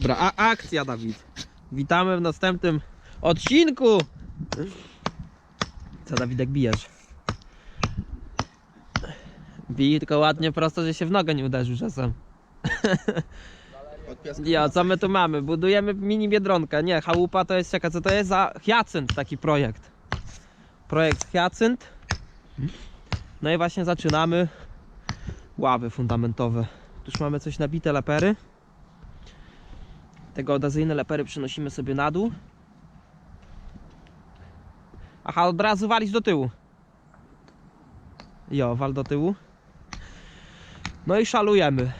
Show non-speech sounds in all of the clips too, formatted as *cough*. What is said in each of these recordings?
Dobra, a akcja Dawid. Witamy w następnym odcinku. Co Dawidek bijesz? Bij tylko ładnie prosto, że się w nogę nie uderzył czasem. Ja, co my tu mamy? Budujemy mini biedronkę. Nie, chałupa to jest, czeka, co to jest za Hyacynt taki projekt. Projekt Hyacynt. No i właśnie zaczynamy ławy fundamentowe. Tu już mamy coś nabite lepery. Te geodezyjne lepery przynosimy sobie na dół. Aha, od razu walić do tyłu. Jo, wal do tyłu. No i szalujemy.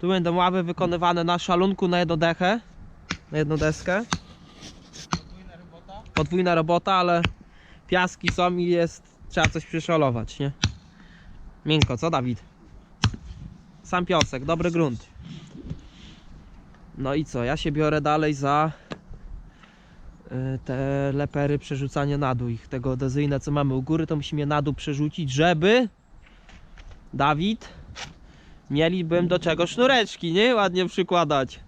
Tu będą ławy wykonywane na szalunku na jedną dechę. Na jedną deskę. Podwójna robota, ale piaski są i jest. Trzeba coś przyszalować, nie? Miękko, co Dawid? Sam piosek, dobry grunt. No i co? Ja się biorę dalej za y, te lepery przerzucanie na dół. Ich tego odezyjne co mamy u góry, to musimy na dół przerzucić, żeby Dawid mielibym do czego sznureczki, nie? Ładnie przykładać.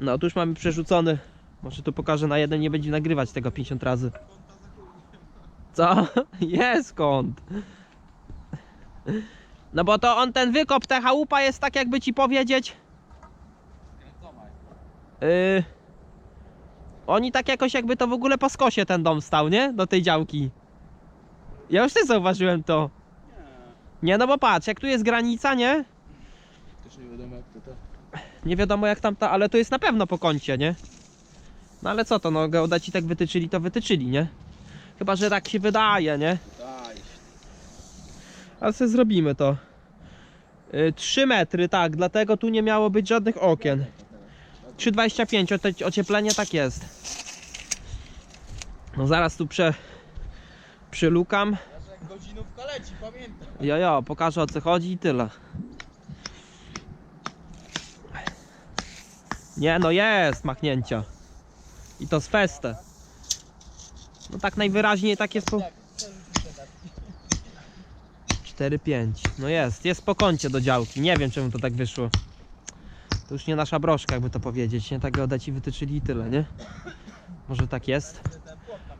No tu już mamy przerzucony. Może tu pokażę na jeden, nie będzie nagrywać tego 50 razy. Co? *laughs* Jest kąt. No bo to on ten wykop, ta chałupa jest tak jakby ci powiedzieć. Yy, oni tak jakoś jakby to w ogóle po skosie ten dom stał, nie? Do tej działki. Ja już też zauważyłem to. Nie, no bo patrz, jak tu jest granica, nie? Też nie wiadomo jak to to. Nie wiadomo jak tamta, ale to jest na pewno po kącie, nie? No ale co to, no geodaci tak wytyczyli, to wytyczyli, nie? Chyba, że tak się wydaje, nie? Daj. Ale sobie zrobimy to. Y, 3 metry, tak, dlatego tu nie miało być żadnych okien. 3,25, ote- ocieplenie tak jest. No zaraz tu prze, przylukam. Godzinówka leci, pamiętam. Jo, pokażę o co chodzi i tyle. Nie, no jest machnięcia. I to z festę. No tak najwyraźniej tak jest po... 4-5. No jest, jest po kącie do działki. Nie wiem czemu to tak wyszło. To już nie nasza broszka, jakby to powiedzieć. Nie tak geodeci wytyczyli i tyle, nie? Może tak jest?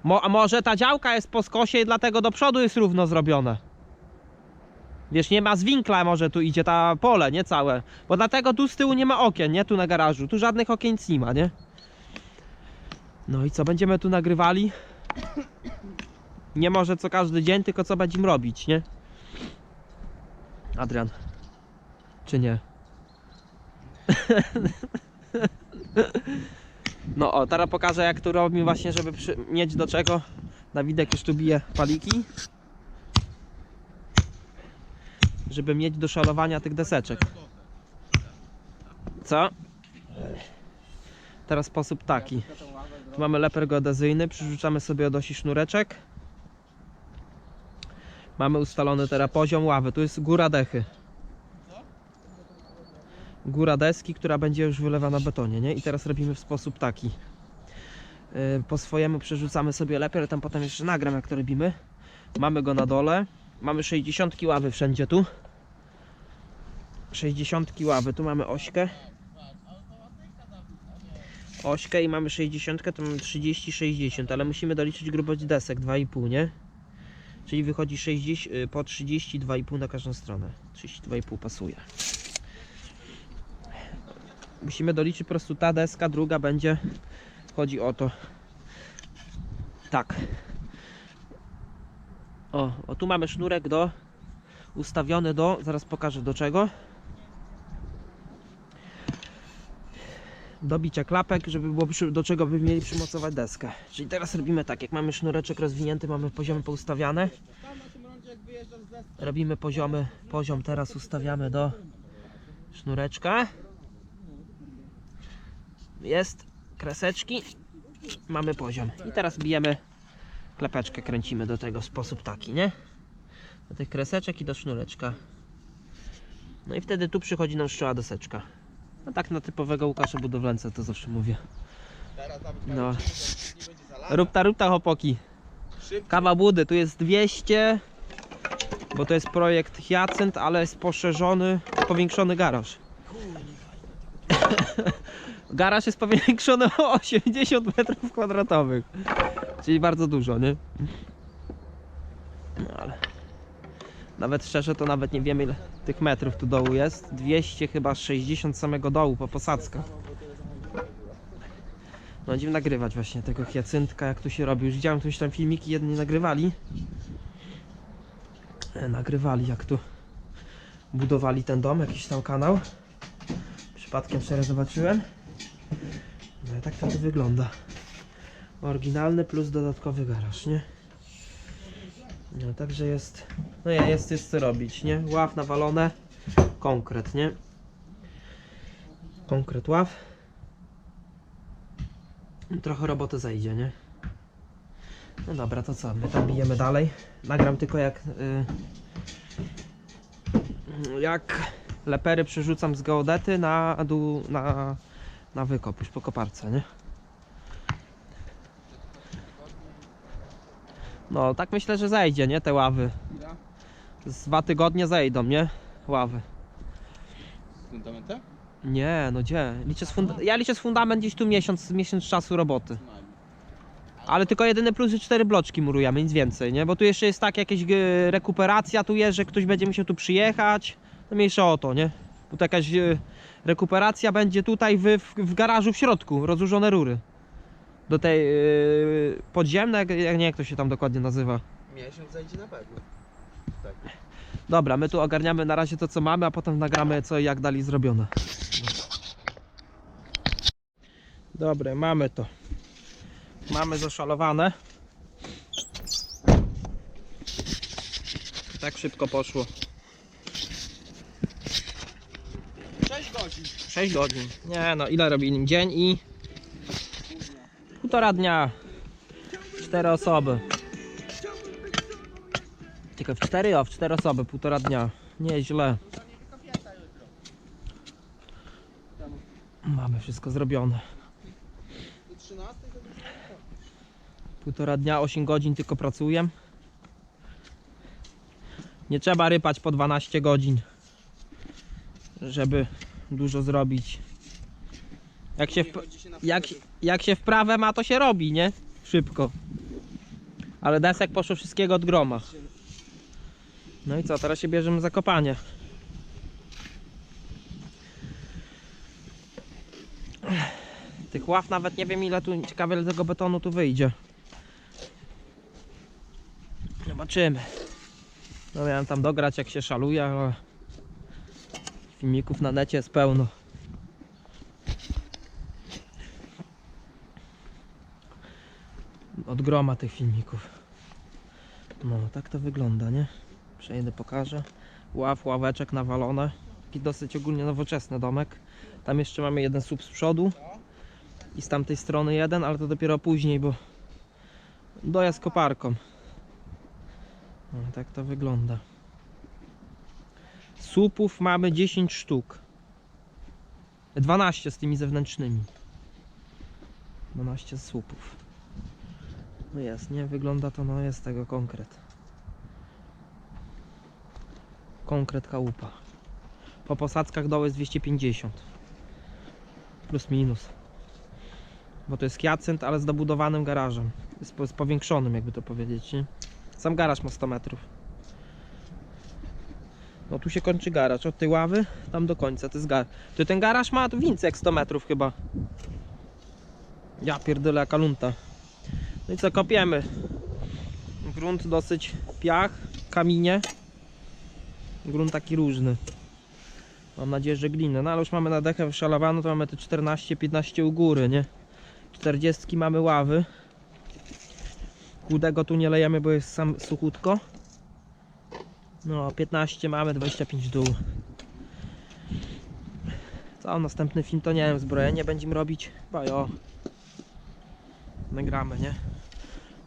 Mo a może ta działka jest po skosie i dlatego do przodu jest równo zrobione. Wiesz, nie ma zwinkla może tu idzie ta pole, nie całe. Bo dlatego tu z tyłu nie ma okien, nie? Tu na garażu. Tu żadnych okien nie ma, nie? No i co, będziemy tu nagrywali? Nie może co każdy dzień, tylko co będziemy robić, nie? Adrian. Czy nie? *laughs* No o, teraz pokażę jak tu robimy właśnie, żeby przy... mieć do czego. Dawidek już tu bije paliki. Żeby mieć do szalowania tych deseczek. Co? Teraz sposób taki. Tu mamy leper geodezyjny, przyrzucamy sobie od osi sznureczek. Mamy ustalony teraz poziom ławy. Tu jest góra dechy. Góra deski, która będzie już wylewana na betonie, nie? I teraz robimy w sposób taki. Yy, Po swojemu przerzucamy sobie lepiej, tam potem jeszcze nagram jak to robimy. Mamy go na dole. Mamy 60 ławy wszędzie tu. 60 ławy, tu mamy ośkę. Ośkę i mamy 60, to mamy 30, 60, ale musimy doliczyć grubość desek 2,5, nie? Czyli wychodzi 60, y, po 32,5 na każdą stronę. 32,5 pasuje. Musimy doliczyć po prostu ta deska, druga będzie. Chodzi o to. Tak. O, o tu mamy sznurek do ustawiony do, zaraz pokażę do czego. Do bicia klapek, żeby było przy, do czego by mieli przymocować deskę. Czyli teraz robimy tak, jak mamy sznureczek rozwinięty, mamy poziomy poustawiane. Robimy poziomy, poziom teraz ustawiamy do sznureczka. Jest, kreseczki, mamy poziom. I teraz bijemy klepeczkę, kręcimy do tego w sposób taki, nie? Do tych kreseczek i do sznureczka. No i wtedy tu przychodzi nam szczała deseczka. No tak na typowego Łukasza budowlańca to zawsze mówię. No. nie będzie zalana. Rób ta, rób ta chłopaki. Szybciej. Kawa budy, tu jest 200, bo to jest projekt Hyacynt, ale jest poszerzony, powiększony garaż. *laughs* Garaż jest powiększony o 80 metrów kwadratowych. Czyli bardzo dużo, nie? No ale... Nawet szczerze to nawet nie wiemy ile tych metrów tu dołu jest. 200 chyba 60 samego dołu po posadzkach. No będziemy nagrywać właśnie tego hiacyntka, jak tu się robi. Już widziałem, już tam filmiki jedni nagrywali. E, Nagrywali jak tu budowali ten dom, jakiś tam kanał. Przypadkiem wczoraj zobaczyłem. No i tak to wygląda. Oryginalny plus dodatkowy garaż, nie? No także jest, no ja jest, jest co robić, nie? Ław nawalone, konkret, nie? Konkret ław. Trochę roboty zajdzie, nie? No dobra, to co? My tam bijemy dalej. Nagram tylko jak y, jak lepery przerzucam z geodety na dół, na, na wykop, już po koparce, nie? No, tak myślę, że zejdzie, nie? Te ławy. Z dwa tygodnie zejdą, nie? Ławy. Fundamentem? Nie, no gdzie? Liczę z funda- ja liczę z fundament gdzieś tu miesiąc, miesiąc czasu roboty. Ale tylko jedyny plus, że cztery bloczki murujemy, nic więcej, nie? Bo tu jeszcze jest tak jakieś e, rekuperacja tu jest, że ktoś będzie musiał tu przyjechać. No mniejsza o to, nie? Bo to jakaś rekuperacja będzie tutaj w, w, w garażu w środku, rozłożone rury. Do tej e, podziemnej, jak, jak nie jak to się tam dokładnie nazywa. Miesiąc zajdzie na pewno. Tak. Dobra, my tu ogarniamy na razie to co mamy, a potem nagramy co i jak dali zrobione. Dobre, mamy to. Mamy zaszalowane. Tak szybko poszło. 6 godzin. 6 godzin. Nie no, ile robi nim dzień i półtora dnia. Cztery osoby. Tylko w cztery, o, w cztery osoby, półtora dnia. Nieźle. Mamy wszystko zrobione. Do 13 to Półtora dnia, 8 godzin tylko pracuję. Nie trzeba rypać po 12 godzin, żeby dużo zrobić. Jak się, w, jak, jak się wprawę ma, to się robi, nie? Szybko. Ale desek poszło wszystkiego od groma. No i co, teraz się bierzemy za kopanie. Tych ław nawet nie wiem ile tu, ciekawe ile tego betonu tu wyjdzie. Zobaczymy. No miałem tam dograć jak się szaluje, ale filmików na necie jest pełno. Od groma tych filmików. No, tak to wygląda, nie? Przejdę, pokażę. Ław, ławeczek nawalone. Taki dosyć ogólnie nowoczesny domek. Tam jeszcze mamy jeden słup z przodu. I z tamtej strony jeden, ale to dopiero później, bo dojazd koparką. No, tak to wygląda. Słupów mamy 10 sztuk. 12 z tymi zewnętrznymi. 12 słupów. No jest, nie? Wygląda to, no jest tego konkret. Konkret chałupa. Po posadzkach dołu jest 250. Plus minus. Bo to jest kiacent, ale z dobudowanym garażem. Z, z powiększonym, jakby to powiedzieć, nie? Sam garaż ma 100 metrów. No tu się kończy garaż. Od tej ławy tam do końca. To jest gar... To ten garaż ma więcej jak 100 metrów chyba. Ja pierdolę jaka lunta. No i co, kopiemy. Grunt dosyć piach, kamienie. Grunt taki różny. Mam nadzieję, że glinę. No ale już mamy na dechę wyszalowaną, to mamy te 14-15 u góry, nie? 40 mamy ławy. Chudego tu nie lejemy, bo jest sam suchutko. No, 15 mamy, 25 dół. Co, następny film to nie wiem, zbrojenie będziemy robić? Chyba jo. Nagramy, nie?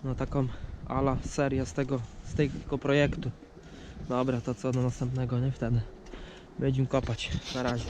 No taką ala serię z tego, z tego projektu. Dobra, to co do następnego, nie? Wtedy. Będziemy kopać. Na razie.